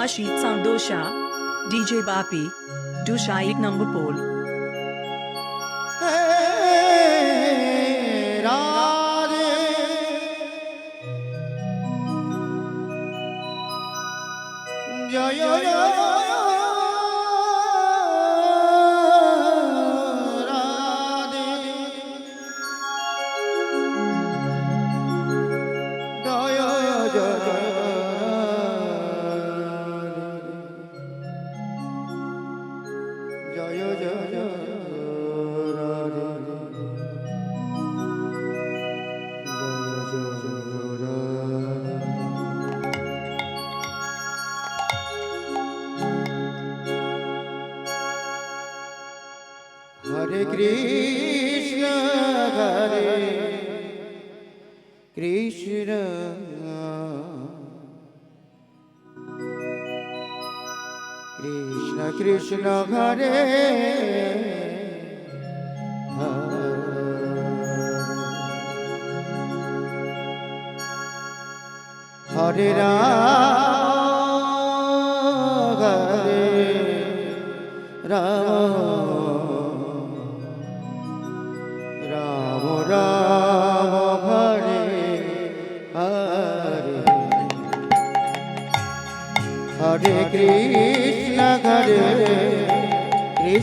Ashit Sandosha, DJ Bapi, Dushayik number pole. Hey, hey, hey, Krishna Krishna Hare Hare Ram Ram Ram Hare Hare. হরে কৃষ্ণ।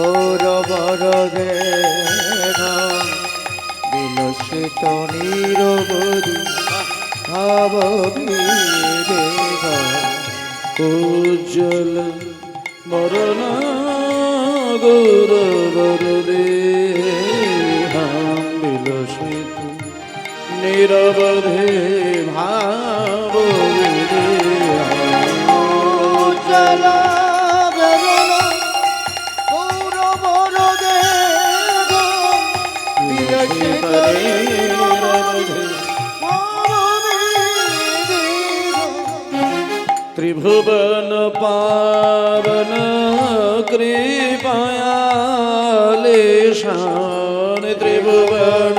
গৌরবর বিলসিত নিরবধি ভাব উজ্জ্বল মরণ গৌরবর বিলসিত নিরবধে ভাব উজ্জ্বল कृपयाले शान त्रिभुवन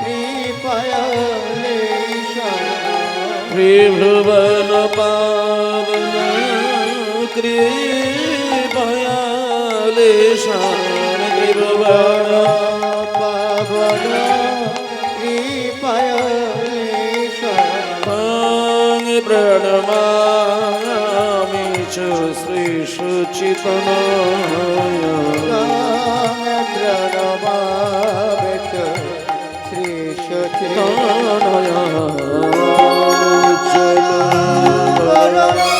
कृपयाले त्रिभुवन पावन कृपयाले शान त्रिभुवन पावन कृपयाले शान प्रणमा च श्री श्रीशुचितनया चलो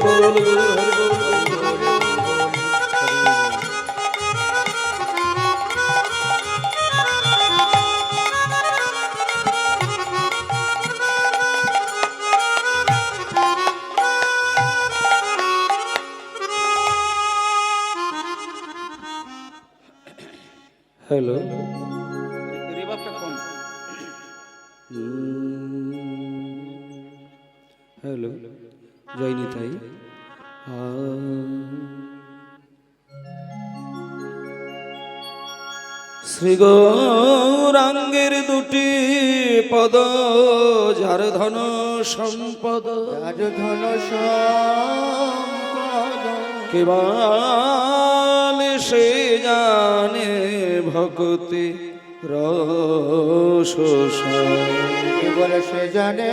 বল শ্রী গৌরাঙ্গের দুটি পদ যার ধন সম্পদ। আজ ধন সম্পদ। কেবল সে জানে ভক্তি রস কেবল সে জানে?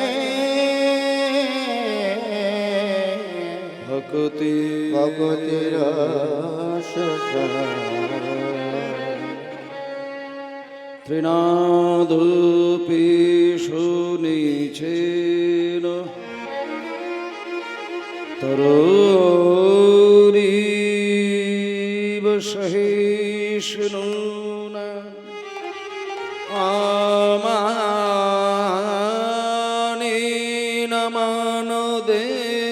ভক্তি ভগতির তৃণাদপি শুনেছেন তরুরীব সহিষ্ণু আমানি নমান দেন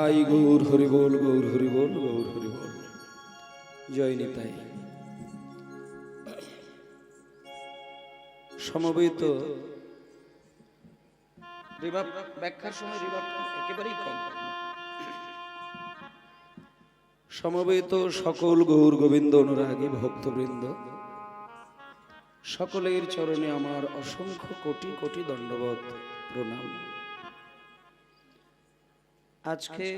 নিতাই গৌর হরি বল, গৌর হরি বল, গৌর হরি বল। জয় নিতাই। সমবেত ব্যাখ্যার সময় একেবারেই কম। সমবেত সকল গৌর গোবিন্দ অনুরাগী ভক্তবৃন্দ, সকলের চরণে আমার অসংখ্য কোটি কোটি দণ্ডবত প্রণাম। আজকে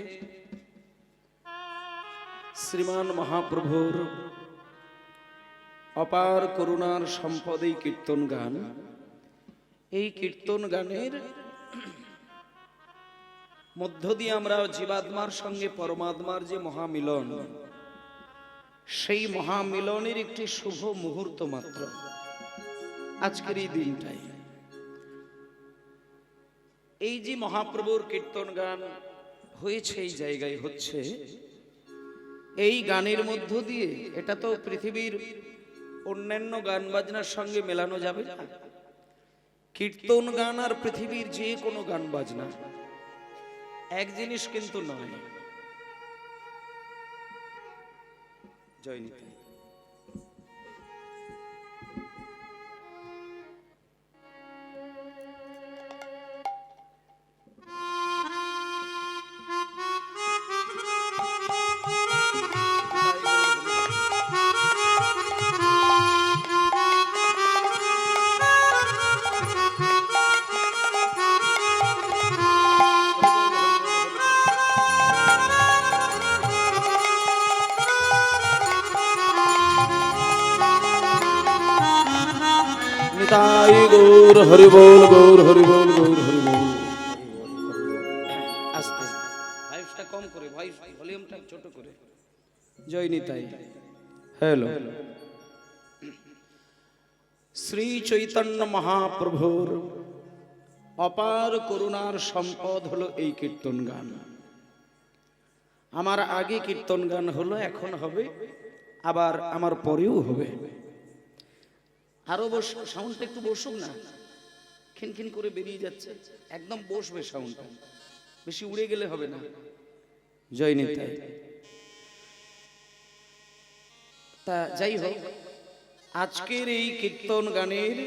শ্রীমান মহাপ্রভুর অপার করুণার সম্পদ এই কীর্তন গান। এই কীর্তন গানের মধ্য দিয়ে আমরা জীবাত্মার সঙ্গে পরমাত্মার যে মহামিলন সেই মহামিলনের একটি শুভ মুহূর্ত মাত্র আজকের এই দিনটাই। এই যে মহাপ্রভুর কীর্তন গান হয়েছে এই জায়গায় হচ্ছে এই গানের মধ্য দিয়ে এটা তো পৃথিবীর অন্যান্য গান বাজনার সঙ্গে মেলানো যাবে। না কীর্তন গান আর পৃথিবীর যে কোনো গান বাজনা। এক জিনিস কিন্তু নয়। জয় নিতাই। হরি বল গৌর হরি বল গৌর হরি বল। আস্তে। ভয়েসটা কম করে ভয়েস ভলিউমটা ছোট করে। জয় নিতাই হ্যালো। শ্রী চৈতন্য মহাপ্রভুর অপার করুণার সম্পদ হলো এই কীর্তন গান। আমার আগে কীর্তন গান হলো এখন হবে আবার আমার পরেও হবে। আরও বস সাউন্ডটা একটু বসুক না? খিনখিন করে বেরিয়ে যাচ্ছে। একদম বসবে সাউন্ডটা বেশি উড়ে গেলে হবে না। জয় নিতাই। তা যাই হোক, আজকের এই কীর্তন গানের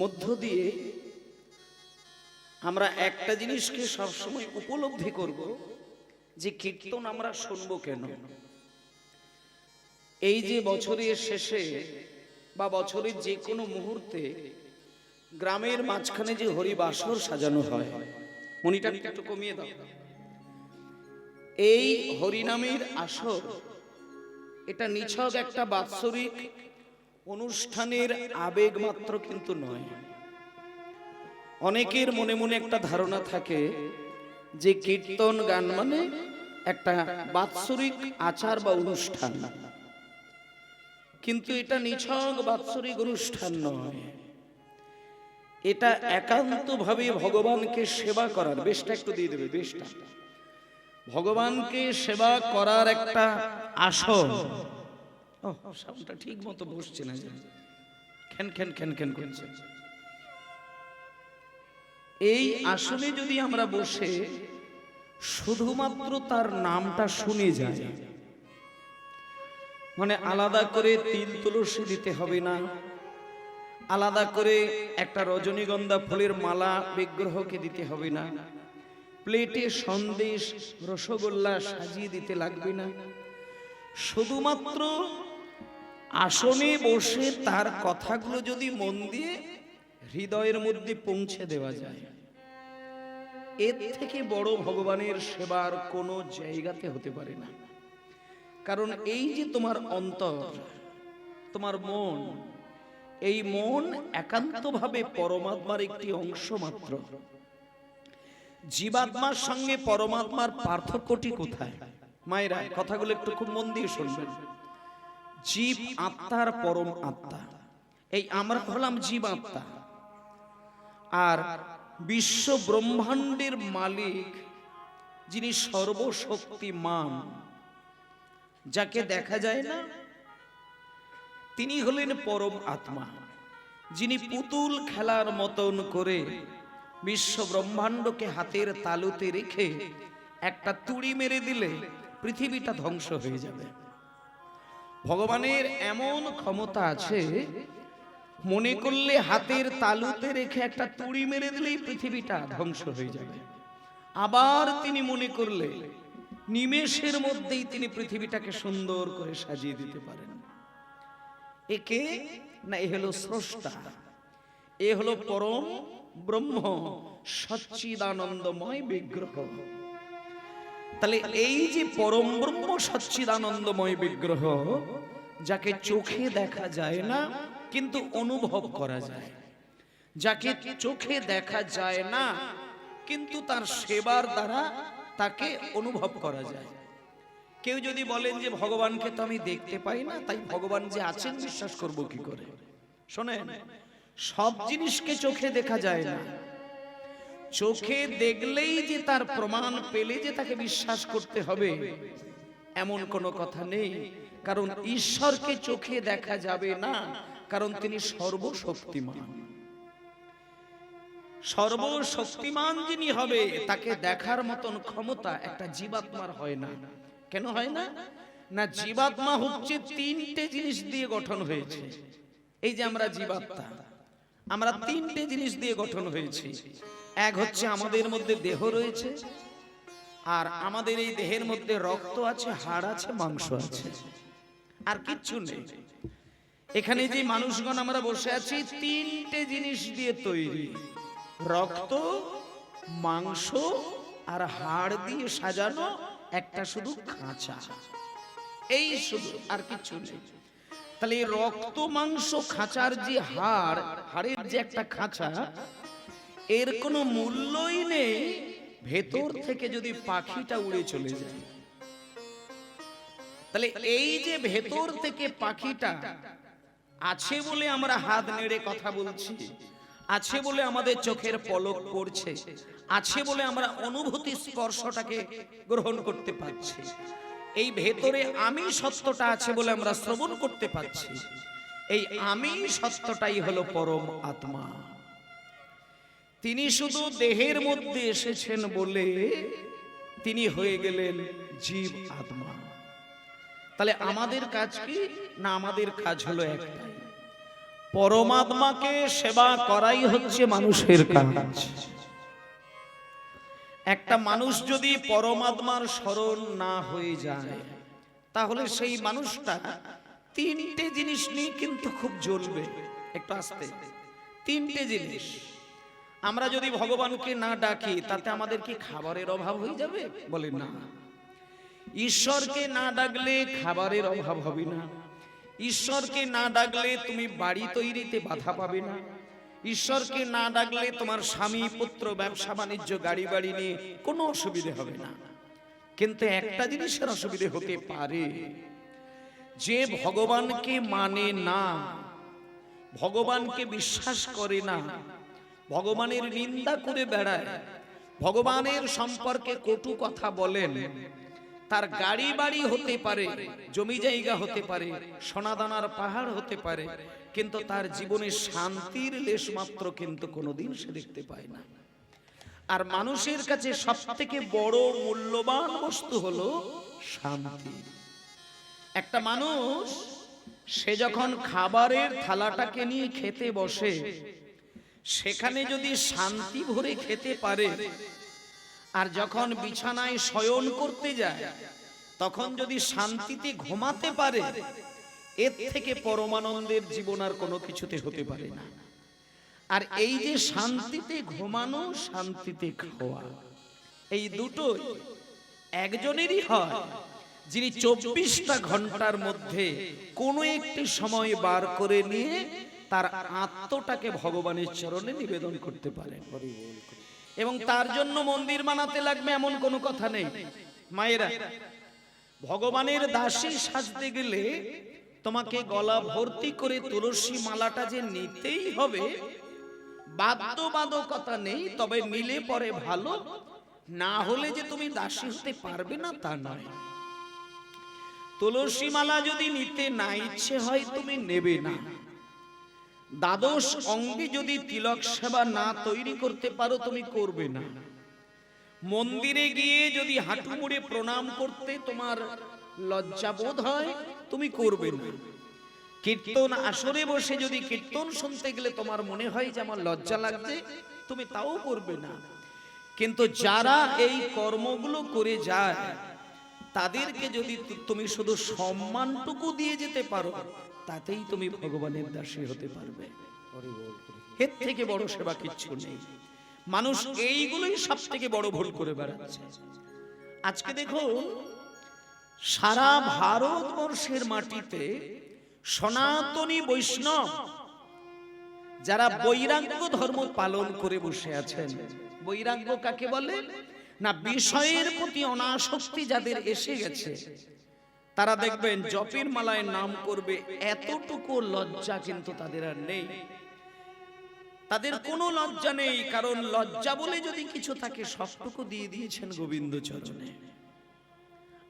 মধ্য দিয়ে আমরা একটা জিনিসকে সবসময় উপলব্ধি করব, যে কীর্তন আমরা শুনব কেন? এই যে বছরের শেষে বা বছরের যে কোনো মুহূর্তে গ্রামের মাঝখানে যে হরিবাসর সাজানো হয়। মনিটা একটু কমিয়ে দাও। এই হরিনামের আসর, এটা নিছক একটা বাৎসরিক অনুষ্ঠানের আবেগ মাত্র কিন্তু নয়। অনেকের মনে মনে একটা ধারণা থাকে যে কীর্তন গান মানে একটা বাৎসরিক আচার বা অনুষ্ঠান। কিন্তু এটা নিছক বাৎসরিক অনুষ্ঠান নয়। এটা একান্তভাবে ভগবানকে সেবা করার। বেশটা একটু দিয়ে দেবে বেশটা। ভগবানকে সেবা করার একটা আসন। ও সাউন্ডটা ঠিক মতো বসছে না। খ্যান খ্যান খ্যান খ্যান করছে। এই আসনে যদি আমরা বসে শুধুমাত্র তার নামটা শুনে যাই। মানে আলাদা করে তিল তুলসী দিতে হবে না। আলাদা করে একটা রজনীগন্ধা ফুলের মালা বিগ্রহকে দিতে হবে না। প্লেটে সন্দেশ, রসগোল্লা সাজিয়ে দিতে লাগবে না। শুধুমাত্র আসনে বসে তার কথাগুলো যদি মন দিয়ে হৃদয়ের মধ্যে পৌঁছে দেওয়া যায়। এর থেকে বড় ভগবানের সেবার কোনো জায়গাতে হতে পারে না। কারণ এই যে তোমার অন্তর, তোমার মন এই মন একান্তভাবে পরমাত্মার একটি অংশ মাত্র। জীবাত্মার সঙ্গে পরমাত্মার পার্থক্যটি কোথায়? মায়েরা, কথাগুলো একটু খুব মন দিয়ে শুনবেন। জীব আত্মার পরম আত্মা। এই আমরা হলাম জীব আত্মা। আর বিশ্ব ব্রহ্মাণ্ডের মালিক, যিনি সর্বশক্তিমান, যাকে দেখা যায় না তিনি হলেন পরম আত্মা, যিনি পুতুল খেলার মতন করে বিশ্ব ব্রহ্মাণ্ডকে হাতের তালুতে রেখে একটা তুড়ি মেরে দিলে পৃথিবীটা ধ্বংস হয়ে যাবে। ভগবানের এমন ক্ষমতা আছে, মনে করলে হাতের তালুতে রেখে একটা তুড়ি মেরে দিলেই পৃথিবীটা ধ্বংস হয়ে যাবে। আবার তিনি মনে করলে নিমেষের মধ্যেই তিনি পৃথিবীটাকে সুন্দর করে সাজিয়ে দিতে পারেন। একে না, এ হলো স্রষ্টা। এ হলো পরম ব্রহ্ম সচ্চিদানন্দময় বিগ্রহ। তাহলে এই যে পরম ব্রহ্ম সচ্চিদানন্দময় বিগ্রহ, যাকে চোখে দেখা যায় না, কিন্তু অনুভব করা যায়। যাকে চোখে দেখা যায় না, কিন্তু তার সেবার দ্বারা তাকে অনুভব করা যায়। কেউ যদি বলেন যে ভগবানকে তো আমি দেখতে পাই না, তাই ভগবান যে আছেন বিশ্বাস করব কি করে? শোনেন, সব জিনিসকে চোখে দেখা যায় না। চোখে দেখলেই যে তার প্রমাণ পেলে যে তাকে বিশ্বাস করতে হবে, এমন কোনো কথা নেই। কারণ ঈশ্বরকে চোখে দেখা যাবে না, কারণ তিনি সর্বশক্তিমান। সর্বশক্তিমান যিনি হবে, তাকে দেখার মতন ক্ষমতা একটা জীবাত্মার হয় না। কেন হয় না? না? জীবাত্মা হচ্ছে তিনটে জিনিস দিয়ে গঠন হয়েছে। এই যে আমরা জীবাত্মা আমরা তিনটে জিনিস দিয়ে গঠন হয়েছি। এক হচ্ছে আমাদের মধ্যে দেহ রয়েছে আর আমাদের এই দেহের মধ্যে রক্ত আছে হাড় আছে মাংস আছে। আর কিচ্ছু নেই। এখানে যে মানুষগণ আমরা বসে আছি তিনটে জিনিস দিয়ে তৈরি। রক্ত মাংস আর হাড় দিয়ে সাজানো একটা শুধু খাঁচা। এই শুধু আর কিছু নেই। তাহলে রক্ত মাংস খাঁচার যে হাড় হাড়ের যে একটা খাঁচা এর কোনো মূল্যই নেই। ভেতর থেকে যদি পাখিটা উড়ে চলে যায়। তাহলে এই যে ভেতর থেকে পাখিটা আছে বলে আমরা হাত নেড়ে কথা বলছি। আছে বলে আমাদের চোখের পলক পড়ছে, আছে বলে আমরা অনুভূতি স্পর্শটাকে গ্রহণ করতে পারছি। এই ভেতরে আমি সত্যটা আছে বলে আমরা শ্রবণ করতে পারছি। এই আমি সত্যটাই হলো পরম আত্মা। তিনি শুধু দেহের মধ্যে এসেছেন বলে তিনি হয়ে গেলেন জীব আত্মা। তাহলে আমাদের কাজ কি? না, আমাদের কাজ হলো একটাই। পরমাত্মাকে সেবা করাই হচ্ছে মানুষের কাজ। একটা মানুষ যদি পরমাত্মার স্মরণ না হয়ে যায়, তাহলে সেই মানুষটা তিনটে জিনিস নিয়ে কিন্তু খুব জ্বলবে। একটু আসতে। তিনটে জিনিস। আমরা যদি ভগবানকে না ডাকি, তাতে আমাদের কি খাবারের অভাব হয়ে যাবে? বলে না। ঈশ্বরকে না ডাকলে খাবারের অভাব হবে না। ঈশ্বরকে না ডাকলে তুমি বাড়ি তৈরিতে বাধা পাবে না। ঈশ্বরকে না ডাকলে তোমার স্বামী, পুত্র, ব্যবসা, বাণিজ্য গাড়ি বাড়ি নিয়ে কোনো অসুবিধে হবে না। কিন্তু একটা জিনিসের অসুবিধে হতে পারে। যে ভগবানকে মানে না, ভগবানকে বিশ্বাস করে না, ভগবানের নিন্দা করে বেড়ায়, ভগবানের সম্পর্কে কটু কথা বলেন তার গাড়ি বাড়ি হতে পারে জমি জায়গা হতে পারে সোনাদানার পাহাড় হতে পারে কিন্তু তার জীবনে শান্তির লেশ মাত্র কিন্তু কোনোদিন সে দেখতে পায় না। আর মানুষের কাছে সব থেকে বড় মূল্যবান বস্তু হলো শান্তি। একটা মানুষ সে যখন খাবারের থালাটাকে নিয়ে খেতে বসে সেখানে যদি শান্তি ভরে খেতে পারে আর যখন বিছানায় শয়ন করতে যায়, তখন যদি শান্তিতে ঘুমাতে পারে, এর থেকে পরমানন্দের জীবন আর কোনো কিছুতে হতে পারে না। আর এই যে শান্তিতে ঘুমানো, শান্তিতে খাওয়া, এই দুটো একজনেরই হয় যিনি চব্বিশটা ঘণ্টার মধ্যে কোনো একটি সময় বার করে নিয়ে তার আত্মটাকে ভগবানের চরণে নিবেদন করতে পারেন। এবং তার জন্য মন্দির বানাতে লাগবে এমন কোনো কথা নেই। মায়েরা ভগবানের দাসী সাজতে গেলে তোমাকে গলা ভর্তি করে তুলসী মালাটা যে নিতেই হবে বাধ্যবাধকতা নেই তবে নিলে পরে ভালো। না হলে যে তুমি দাসী হতে পারবে না তা নয়। তুলসী মালা যদি নিতে না ইচ্ছে হয় তুমি নেবে না। দ্বাদশ অঙ্গে যদি তিলক সেবা না তৈরি করতে পারো, তুমি করবে না। মন্দিরে গিয়ে যদি হাঁটু মুড়ে প্রণাম করতে তোমার লজ্জাবোধ হয়, তুমি করবে না। কীর্তন আসরে বসে যদি কীর্তন শুনতে গেলে তোমার মনে হয় যে আমার লজ্জা লাগছে, তুমি তাও করবে না। কিন্তু যারা এই কর্মগুলো করে যায়, তাদেরকে যদি তুমি শুধু সম্মানটুকু দিয়ে যেতে পারো তাতেই তুমি ভগবানের দাসী হতে পারবে। এর থেকে বড় সেবা কিচ্ছু নেই। মানুষ এইগুলোই সব থেকে বড় ভুল করে বেড়াচ্ছে। আজকে দেখুন, সারা ভারতবর্ষের মাটিতে সনাতনী বৈষ্ণব, যারা বৈরাগ্য ধর্ম পালন করে বসে আছেন, বৈরাগ্য কাকে বলে? না, বিষয়ের প্রতি অনাসক্তি যাদের এসে গেছে তারা দেখবেন জপের মালায় নাম করবে এতটুকু লজ্জা কিন্তু তাদের আর নেই। তাদের কোনো লজ্জা নেই কারণ লজ্জা বলে যদি কিছু থাকে সবটুকু দিয়ে দিয়েছেন গোবিন্দ চরণে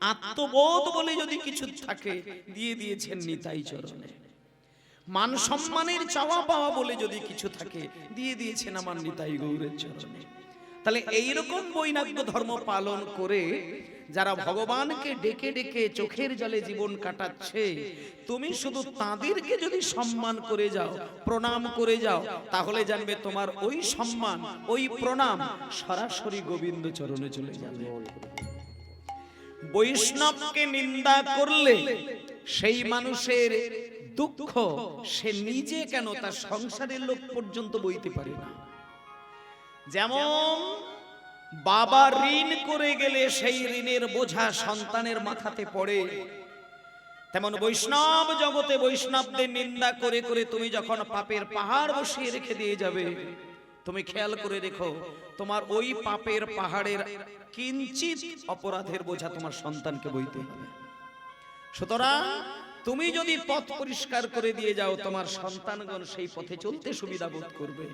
আত্মবোধ বলে যদি কিছু থাকে দিয়ে দিয়েছেন নিতাই চরণে। মান সম্মানের চাওয়া পাওয়া বলে যদি কিছু থাকে দিয়ে দিয়েছেন আমার নিতাই গৌরের চরণে। তাহলে এইরকম বৈনাগ্য ধর্ম পালন করে যারা ভগবানকে ডেকে ডেকে চোখের জলে জীবন কাটাচ্ছে, তুমি শুধু তাদেরকে যদি সম্মান করে যাও, প্রণাম করে যাও, তাহলে জানবে তোমার ওই সম্মান, ওই প্রণাম সরাসরি গোবিন্দ চরণে চলে যাবে। বৈষ্ণবকে নিন্দা করলে সেই মানুষের দুঃখ সে নিজে কেন তার সংসারের লোক পর্যন্ত বইতে পারে না? যেমন বাবা ঋণ করে গেলে সেই ঋণের বোঝা সন্তানের মাথাতে পড়ে। তেমন বৈষ্ণব জগতে বৈষ্ণবদের নিন্দা করে করে তুমি যখন পাপের পাহাড় বসিয়ে রেখে দিয়ে যাবে তুমি খেয়াল করে রেখো তোমার ওই পাপের পাহাড়ের কিঞ্চিত অপরাধের বোঝা তোমার সন্তানকে বইতে হবে। সুতরাং তুমি যদি পথ পরিষ্কার করে দিয়ে যাও তোমার সন্তানগণ সেই পথে চলতে সুবিধা বোধ করবে।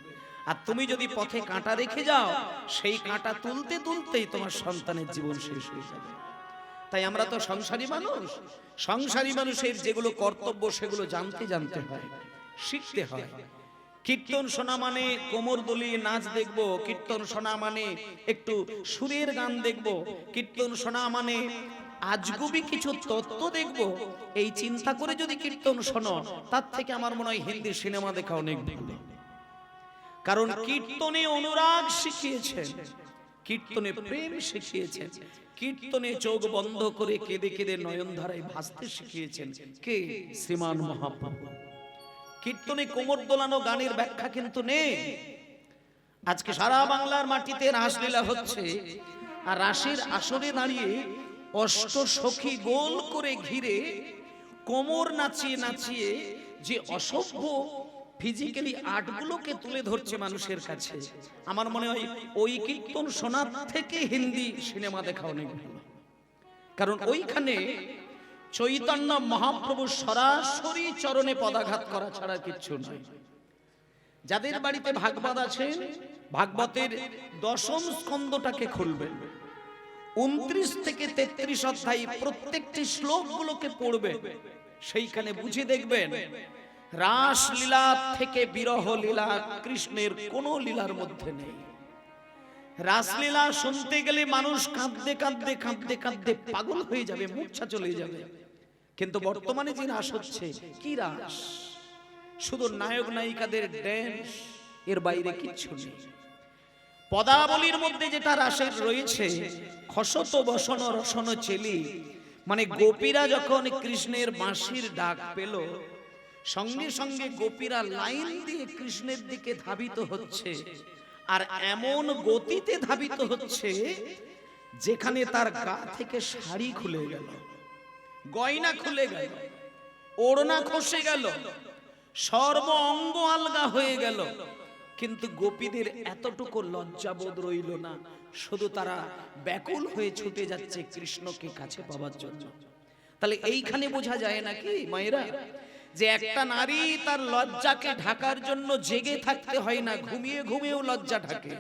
আর তুমি যদি পথে কাঁটা রেখে যাও, সেই কাঁটা তুলতে তুলতেই তোমার সন্তানের জীবন শেষ হয়ে যাবে। তাই আমরা তো সংসারী মানুষ। সংসারী মানুষের যেগুলো কর্তব্য, সেগুলো জানতে জানতে হয়, শিখতে হয়। কীর্তন শোনা মানে কোমর দলিয়ে নাচ দেখব, কীর্তন শোনা মানে একটু সুরের গান দেখব, কীর্তন শোনা মানে আজগুবি কিছু তত্ত্ব দেখব। এই চিন্তা করে যদি কীর্তন শোনো, তার থেকে আমার মনে হয় হিন্দি সিনেমা দেখা অনেক ভালো। কারণ কীর্তনে অনুরাগ শিখিয়েছেন। কীর্তনে প্রেম শিখিয়েছেন। কীর্তনে চোখ বন্ধ করে কেঁদে কেঁদে নয়ন ধারায় ভাসতে শিখিয়েছেন। কে? শ্রীমান মহাপ্রভু। কীর্তনে কোমর দোলানো গানের ব্যাখ্যা কিন্তু নেই। আজকে সারা বাংলার মাটিতে রাসলীলা হচ্ছে। আর রাসের আসরে দাঁড়িয়ে অষ্ট সখী গোল করে ঘিরে কোমর নাচিয়ে নাচিয়ে যে অসভ্য ফিজিক্যালি আর্টগুলোকে তুলে ধরছে মানুষের কাছে। আমার মনে হয় ওই কীর্তন শোনার থেকে হিন্দি সিনেমা দেখা অনেক ভালো। কারণ ওইখানে চৈতন্য মহাপ্রভু সরাসরি চরণে পদাঘাত করা ছাড়া কিচ্ছু নয়। যাদের বাড়িতে ভাগবত আছে ভাগবতের দশম স্কন্ধটাকে খুলবেন উনত্রিশ থেকে তেত্রিশ অধ্যায় প্রত্যেকটি শ্লোকগুলোকে পড়বে। সেইখানে বুঝে দেখবেন রাসলীলা থেকে বিরহ লীলা কৃষ্ণের কোন লীলার মধ্যে নেই। রাসলীলা শুনতে গেলে মানুষ কাঁদতে কাঁদতে কাঁদতে কাঁদতে পাগল হয়ে যাবে মূর্ছা চলে যাবে। কিন্তু বর্তমানে যে রাস হচ্ছে, কি রাস? শুধু নায়ক নায়িকাদের ড্যান্স এর বাইরে কিচ্ছু নেই। পদাবলীর মধ্যে যেটা রাসের রয়েছে, খসত বসন রসন চেলি মানে গোপীরা যখন কৃষ্ণের বাঁশির ডাক পেল সঙ্গে সঙ্গে গোপীরা লাইন দিয়ে কৃষ্ণের দিকে ধাবিত হচ্ছে। আর এমন গতিতে ধাবিত হচ্ছে যেখানে তার গা থেকে শাড়ি খুলে গেল। গয়না খুলে গেল। ওড়না খসে গেল। সর্ব অঙ্গ আলগা হয়ে গেল। কিন্তু গোপীদের এতটুকু লজ্জাবোধ রইল না। শুধু তারা ব্যাকুল হয়ে ছুটে যাচ্ছে কৃষ্ণকে কাছে পাওয়ার জন্য। তাহলে এইখানে বোঝা যায় নাকি মায়েরা? যে একটা নারী তার লজ্জাকে ঢাকার জন্য জেগে থাকতে হয় না, ঘুমিয়ে ঘুমিয়েও লজ্জা ঢাকে।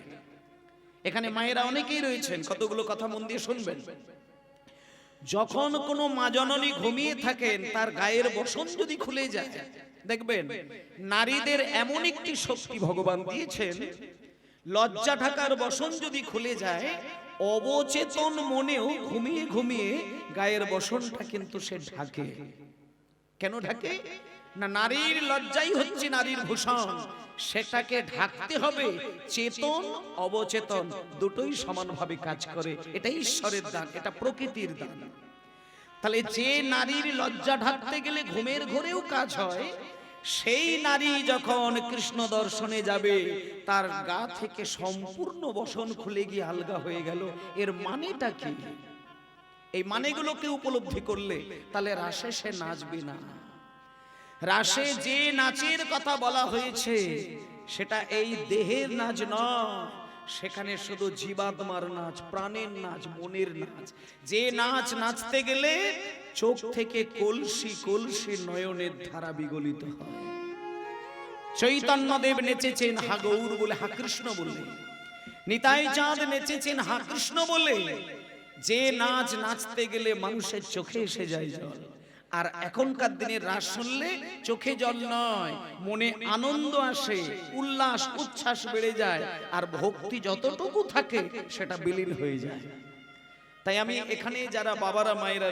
এখানে মায়েরা অনেকেই রয়েছেন, কতগুলো কথা মন দিয়ে শুনবেন। যখন কোনো মা জননী ঘুমিয়ে থাকেন, তার গায়ের বসন যদি খুলে যায়, দেখবেন নারীদের এমন একটি শক্তি ভগবান দিয়েছেন, লজ্জা ঢাকার বসন যদি খুলে যায়, অবচেতন মনেও ঘুমিয়ে ঘুমিয়ে গায়ের বসনটা কিন্তু সে ঢাকে। কেন ঢাকে? না নারীর লজ্জাই হচ্ছে নারীর ভূষণ। সেটাকে ঢাকতে হবে। চেতন অবচেতন দুটোই সমানভাবে কাজ করে। এটা ঈশ্বরের দান এটা প্রকৃতির দান। তাহলে যে নারীর লজ্জা ঢাকতে গেলে ঘুমের ঘরেও কাজ হয় সেই নারী যখন কৃষ্ণ দর্শনে যাবে তার গা থেকে সম্পূর্ণ বসন খুলে গিয়ে আলগা হয়ে গেল। এর মানেটা কি? এই মানেগুলোকে উপলব্ধি করলে তাহলে রাসে সে নাচবে না। রাসে যে নাচের কথা বলা হয়েছে, সেটা এই দেহের নাচ নয়। সেখানে শুধু জীবাত্মার নাচ, প্রাণের নাচ, মনের নাচ। যে নাচ নাচতে গেলে চোখ থেকে কলসি কলসি নয়নের ধারা বিগলিত হয়। চৈতন্যদেব নেচেছেন হা গৌর বলে, হা কৃষ্ণ বলে। নিতাই চাঁদ নেচেছেন হা কৃষ্ণ বলে। যে নাচ নাচতে গেলে মানুষের চোখে এসে যায় জল। আর এখনকার দিনে রাস শুনলে চোখে জল নয়, মনে আনন্দ আসে, উল্লাস, উচ্ছ্বাস বেড়ে যায়, আর ভক্তি যতটুকু থাকে সেটা বিলীন হয়ে যায়। তাই আমি এখানে যারা বাবারা, মায়েরা